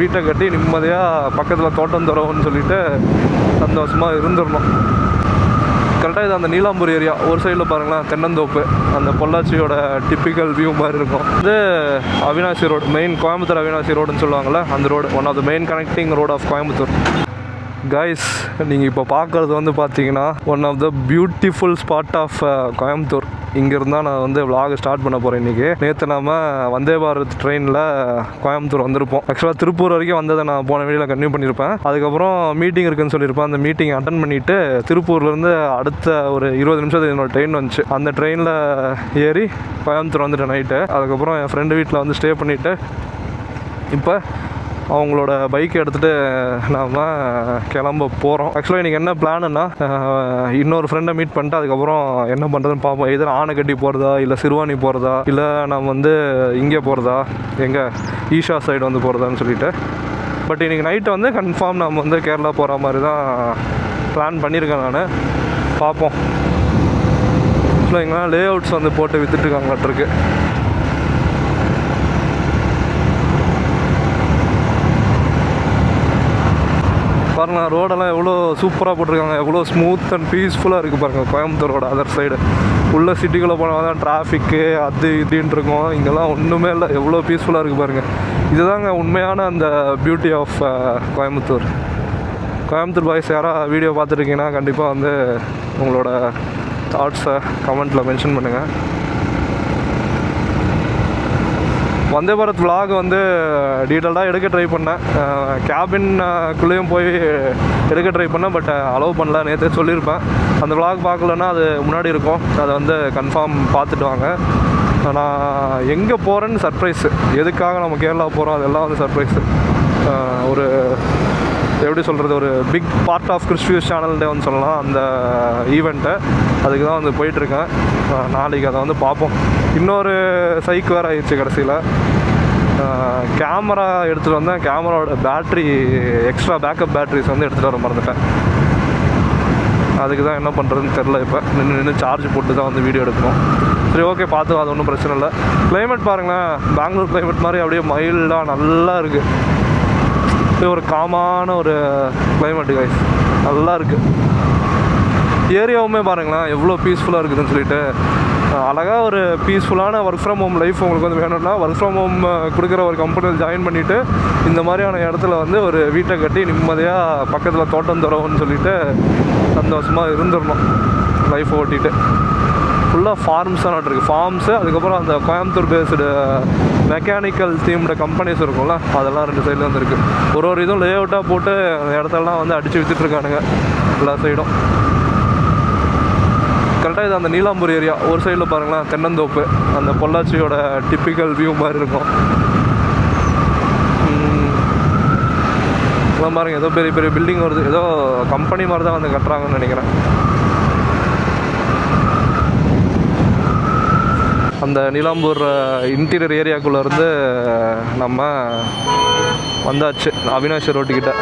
வீட்டை கட்டி நிம்மதியாக பக்கத்தில் தோட்டம் தரோன்னு சொல்லிட்டு சந்தோஷமாக இருந்துடணும் கரெக்டாக இது அந்த நீலாம்பூர் ஏரியா ஒரு சைடில் பாருங்களேன் தென்னந்தோப்பு. அந்த பொள்ளாச்சியோட டிப்பிக்கல் வியூ மாதிரி இருக்கும். இது அவினாசி ரோடு மெயின் கோயம்புத்தூர் அவினாசி ரோடுன்னு சொல்லுவாங்கள்ல அந்த road one of the main connecting road of Coimbatore. Guys நீங்கள் இப்போ பார்க்குறது வந்து பார்த்தீங்கன்னா one of the beautiful spot of Coimbatore. இங்கேருந்து தான் நான் வந்து விலாக் ஸ்டார்ட் பண்ண போகிறேன் இன்றைக்கி நேற்று நாம் வந்தே பாரத் ட்ரெயினில் கோயம்புத்தூர் வந்திருப்போம். ஆக்சுவலாக திருப்பூர் வரைக்கும் வந்ததை நான் போன வீடியோவில் கன்டினியூ பண்ணியிருப்பேன் அதுக்கப்புறம் மீட்டிங் இருக்குன்னு சொல்லியிருப்பேன். அந்த மீட்டிங் அட்டன் பண்ணிவிட்டு திருப்பூர்லேருந்து அடுத்த ஒரு இருபது நிமிஷத்துக்கு என்னோட ட்ரெயின் வந்துச்சு. அந்த ட்ரெயினில் ஏறி கோயம்புத்தூர் வந்துட்டேன் நைட்டு அதுக்கப்புறம் என் ஃப்ரெண்டு வீட்டில் வந்து ஸ்டே பண்ணிவிட்டு இப்போ அவங்களோட பைக் எடுத்துகிட்டு நாம் கிளம்ப போகிறோம் ஆக்சுவலாக இன்றைக்கி என்ன பிளானுன்னா இன்னொரு ஃப்ரெண்டை மீட் பண்ணிட்டு அதுக்கப்புறம் என்ன பண்ணுறதுன்னு பார்ப்போம் எதிர ஆனைக்கட்டி போகிறதா இல்லை சிறுவாணி போகிறதா இல்லை நம்ம வந்து இங்கே போகிறதா எங்கே ஈஷா சைடு வந்து போகிறதான்னு சொல்லிட்டு. பட் இன்றைக்கி நைட்டு வந்து கன்ஃபார்ம் நம்ம வந்து கேரளா போகிற மாதிரி தான் பிளான் பண்ணியிருக்கேன் நான். பார்ப்போம் ஆக்சுவலாக எங்கன்னா லே அவுட்ஸ் வந்து போட்டு விற்றுட்ருக்காங்கட்ருக்கு பாருங்க ரோடெல்லாம் எவ்வளோ சூப்பராக போட்டிருக்காங்க. எவ்வளோ ஸ்மூத் அண்ட் பீஸ்ஃபுல்லாக இருக்குது பாருங்கள் கோயம்புத்தூரோட அதர் சைடு உள்ளே சிட்டிக்குள்ளே போனால் தான் டிராஃபிக்கு அது இதுன்னு இருக்கும். இங்கெல்லாம் ஒன்றுமே இல்லை எவ்வளோ பீஸ்ஃபுல்லாக இருக்குது பாருங்கள் இதுதாங்க உண்மையான அந்த beauty of uh, Coimbatore. Coimbatore boys யாராவது வீடியோ பார்த்துருக்கீங்கன்னா கண்டிப்பாக வந்து உங்களோட தாட்ஸை கமெண்ட்டில் மென்ஷன் பண்ணுங்கள் வந்தே பாரத் விலாக் வந்து டீட்டெயில்டாக எடுக்க ட்ரை பண்ணேன். கேபின்குள்ளேயும் போய் எடுக்க ட்ரை பண்ணேன் பட் அலோவ் பண்ணல. நேற்றே சொல்லியிருப்பேன். அந்த விலாக் பார்க்கலன்னா அது முன்னாடி இருக்கும். அதை வந்து கன்ஃபார்ம் பார்த்துட்டு வாங்க. நான் எங்கே போகிறேன்னு சர்ப்ரைஸு எதுக்காக நம்ம கேரளா போகிறோம் அதெல்லாம் வந்து சர்ப்ரைஸு ஒரு எப்படி சொல்கிறது ஒரு பிக் பார்ட் ஆஃப் கிறிஸ்டியூஸ் சேனல் வந்து சொல்லலாம். அந்த ஈவெண்ட்டை அதுக்கு தான் வந்து போயிட்டுருக்கேன். நாளைக்கு அதை வந்து பார்ப்போம். இன்னொரு சைக்கு வேறு ஆயிடுச்சு கடைசியில். கேமரா எடுத்துகிட்டு வந்தேன். கேமராவோட பேட்ரி எக்ஸ்ட்ரா பேக்கப் பேட்ரிஸ் வந்து எடுத்துகிட்டு வர மறந்துட்டேன். அதுக்கு தான் என்ன பண்ணுறதுன்னு தெரில இப்போ. நின்று நின்று சார்ஜ் போட்டு தான் வந்து வீடியோ எடுக்கணும். சரி ஓகே பார்த்து அது ஒன்றும் பிரச்சனை இல்லை. கிளைமேட் பாருங்களேன். பெங்களூர் கிளைமேட் மாதிரி அப்படியே மைல்டாக நல்லா இருக்குது இது ஒரு காமான ஒரு கிளைமேட்டு கைஸ் நல்லா இருக்குது ஏரியாவுமே பாருங்களேன் எவ்வளோ பீஸ்ஃபுல்லாக இருக்குதுன்னு சொல்லிட்டு. அழகாக ஒரு பீஸ்ஃபுல்லான ஒர்க் ஃப்ரம் ஹோம் லைஃப் உங்களுக்கு வந்து வேணும்னா ஒர்க் ஃப்ரம் ஹோம் கொடுக்குற ஒரு கம்பெனியில் ஜாயின் பண்ணிவிட்டு இந்த மாதிரியான இடத்துல வந்து ஒரு வீட்டை கட்டி நிம்மதியாக பக்கத்தில் தோட்டம் தரோன்னு சொல்லிட்டு சந்தோஷமாக இருந்துடணும் லைஃப் ஓட்டிட்டு. ஃபுல்லாக ஃபார்ம்ஸ் தான் இருக்குது ஃபார்ம்ஸு அதுக்கப்புறம் அந்த Coimbatore based mechanical themed companies இருக்கும்ல அதெல்லாம் ரெண்டு சைடில் வந்துருக்கு ஒரு ஒரு இதுவும் லே அவுட்டாக போட்டு அந்த இடத்தெல்லாம் வந்து அடித்து விற்றுட்ருக்கானுங்க எல்லா சைடும் கரெக்டாக இது அந்த நீலாம்பூர் ஏரியா ஒரு சைடில் பாருங்களேன் தென்னந்தோப்பு. அந்த பொள்ளாச்சியோட டிப்பிக்கல் வியூ மாதிரி இருக்கும். உம், பாருங்கள் ஏதோ பெரிய பெரிய பில்டிங் வருது. ஏதோ கம்பெனி மாதிரி தான் வந்து கட்டுறாங்கன்னு நினைக்கிறேன். அந்த நீலாம்பூர் இன்டீரியர் ஏரியாக்குள்ளேருந்து நம்ம வந்தாச்சு அவினாஷ் ரோட்டுக்கிட்ட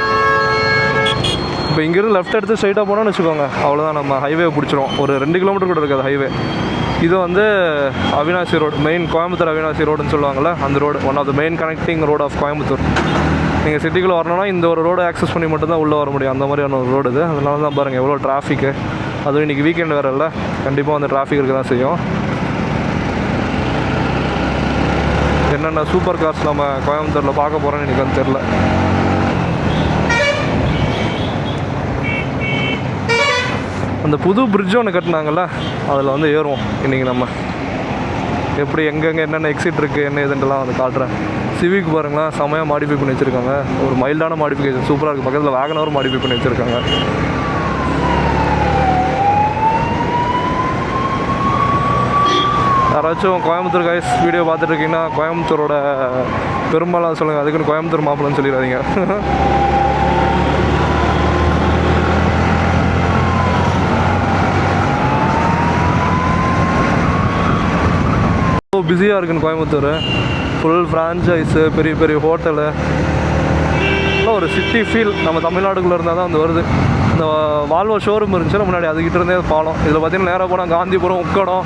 இப்போ இங்கேருந்து லெஃப்ட் எடுத்து ஸ்ட்ரைட்டாக போனோம்னு வச்சுக்கோங்க அவ்வளோதான் நம்ம ஹைவே பிடிச்சிரும். ஒரு ரெண்டு கிலோமீட்டர் கூட இருக்காது ஹைவே இது வந்து அவினாசி ரோடு மெயின் கோயம்புத்தூர் அவினாசி ரோடுன்னு சொல்லுவாங்கள்ல அந்த road one of the main connecting road of Coimbatore. நீங்கள் சிட்டிக்குள்ளே வரணும்னா இந்த ஒரு ரோடு ஆக்சஸ் பண்ணி மட்டும்தான் உள்ளே வர முடியும். அந்த மாதிரியான ஒரு ரோடு இது. அதனால தான் பாருங்கள் எவ்வளோ டிராஃபிக்கு அதுவும் இன்றைக்கி வீக்கெண்ட் வேறு இல்லை கண்டிப்பாக வந்து டிராஃபிக் இருக்க தான் செய்யும். என்னென்ன சூப்பர் கார்ஸ் நம்ம கோயம்புத்தூரில் பார்க்க போகிறோன்னு எனக்கு வந்து தெரில அந்த புது பிரிட்ஜ் ஒன்று கட்டினாங்கல்ல அதில் வந்து ஏறுவோம் இன்றைக்கி நம்ம. எப்படி எங்கெங்கே என்னென்ன எக்ஸிட் இருக்குது என்ன இதுன்றலாம் வந்து காட்டுறேன். சிவிக் பாருங்களேன் செமையாக மாடிஃபை பண்ணி வச்சுருக்காங்க. ஒரு மைல்டான மாடிஃபிகேஷன் சூப்பராக இருக்குது பக்கத்தில் வேகனரும் மாடிஃபை பண்ணி வச்சுருக்காங்க. யாராச்சும் கோயம்புத்தூர் கைஸ் வீடியோ பார்த்துட்டு இருக்கீங்கன்னா கோயம்புத்தூரோட பெரும்பாலும் சொல்லுங்கள் அதுக்குன்னு கோயம்புத்தூர் மாப்பிள்ளன்னு சொல்லிடாதீங்க. ரொம்ப பிஸியாக இருக்குன்னு கோயம்புத்தூர். ஃபுல் ஃப்ரான்ச்சைஸு பெரிய பெரிய ஹோட்டலு எல்லாம் ஒரு சிட்டி ஃபீல் நம்ம தமிழ்நாடுக்குள்ளே இருந்தால் தான் வந்து வருது. இந்த வால்வோ ஷோரூம் இருந்துச்சுன்னா முன்னாடி அதுக்கிட்ட இருந்தே பாலம். இதில் பார்த்தீங்கன்னா நேராக போனால் காந்திபுரம் உக்கடம்.